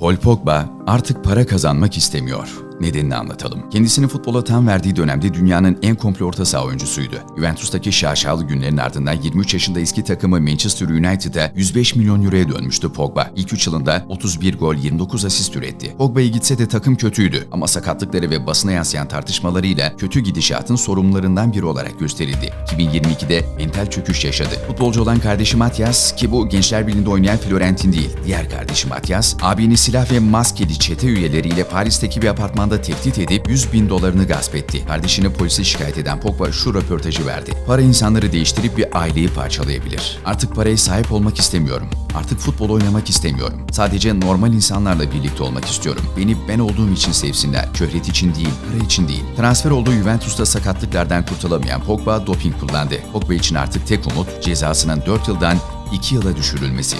Paul Pogba artık para kazanmak istemiyor. Nedenini anlatalım. Kendisini futbola tam verdiği dönemde dünyanın en komple orta saha oyuncusuydu. Juventus'taki şaşalı günlerin ardından 23 yaşında eski takımı Manchester United'a 105 milyon euroya dönmüştü Pogba. İlk 3 yılında 31 gol 29 asist üretti. Pogba'ya gitse de takım kötüydü ama sakatlıkları ve basına yansıyan tartışmalarıyla kötü gidişatın sorumlularından biri olarak gösterildi. 2022'de mental çöküş yaşadı. Futbolcu olan kardeşi Matias ki bu Gençler Birliği'nde oynayan Florentin değil, diğer kardeşi Matias, abini silah ve maskeli çete üyeleriyle Paris'teki bir apartmanda tehdit edip 100 bin dolarını gasp etti. Kardeşini polise şikayet eden Pogba şu röportajı verdi. Para insanları değiştirip bir aileyi parçalayabilir. Artık paraya sahip olmak istemiyorum. Artık futbol oynamak istemiyorum. Sadece normal insanlarla birlikte olmak istiyorum. Beni ben olduğum için sevsinler. Şöhret için değil, para için değil. Transfer olduğu Juventus'ta sakatlıklardan kurtulamayan Pogba doping kullandı. Pogba için artık tek umut cezasının 4 yıldan 2 yıla düşürülmesi.